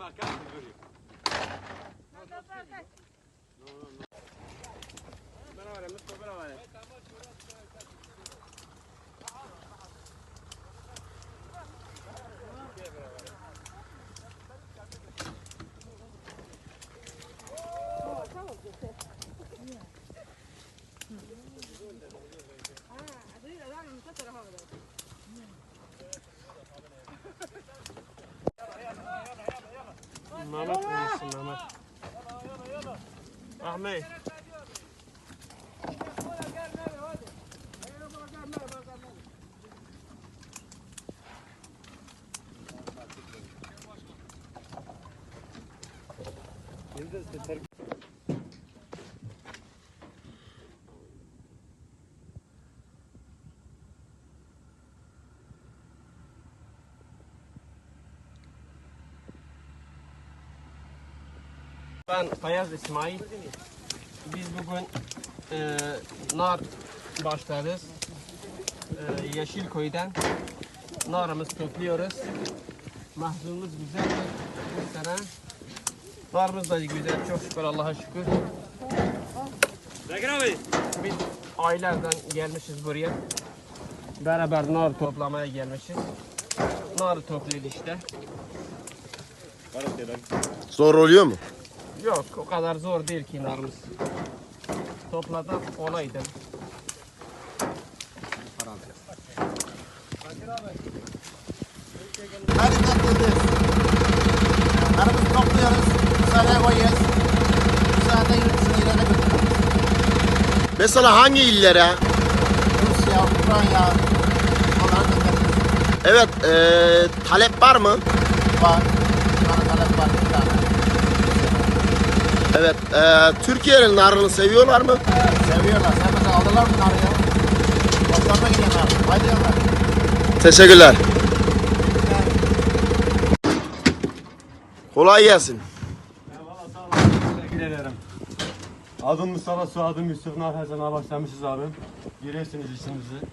Ama kalk göreyim. No, no, no. Bana var ya, Mustafa. السمامات أحمي. Ben Fayaz İsmail. Biz bugün e, nar başlarız. E, Yeşilköy'den narımızı topluyoruz. Mahsulümüz güzeldir bu sene. Narımız da güzel, çok şükür Allah'a şükür. Biz ailelerden gelmişiz buraya. Beraber nar toplamaya gelmişiz. Narı topluyoruz işte. Zor oluyor mu? Yok o kadar zor değil ki narımız. Topladık kolaydı. Hadi tatlıyız. Arabamızı topluyoruz. Dışarıya koyuyoruz. Yurt dışına ilerine götürüyoruz. Mesela hangi illere? Rusya, Ukrayna, onları gönderiyoruz. Evet, eee, talep var mı? Var. Şu an talep var bir tane. Evet, eee, Türkiye'nin narını seviyorlar mı? Seviyorlar. Sen mesela aldılar mı bunları ya? Toplamaya gidiyorlar. Haydi diyorlar. Teşekkürler. Kolay gelsin. Teşekkür ederim. Adım Mustafa Suadım Yusuf Nar her zaman başlamışız abim. Görüyorsunuz işimizi.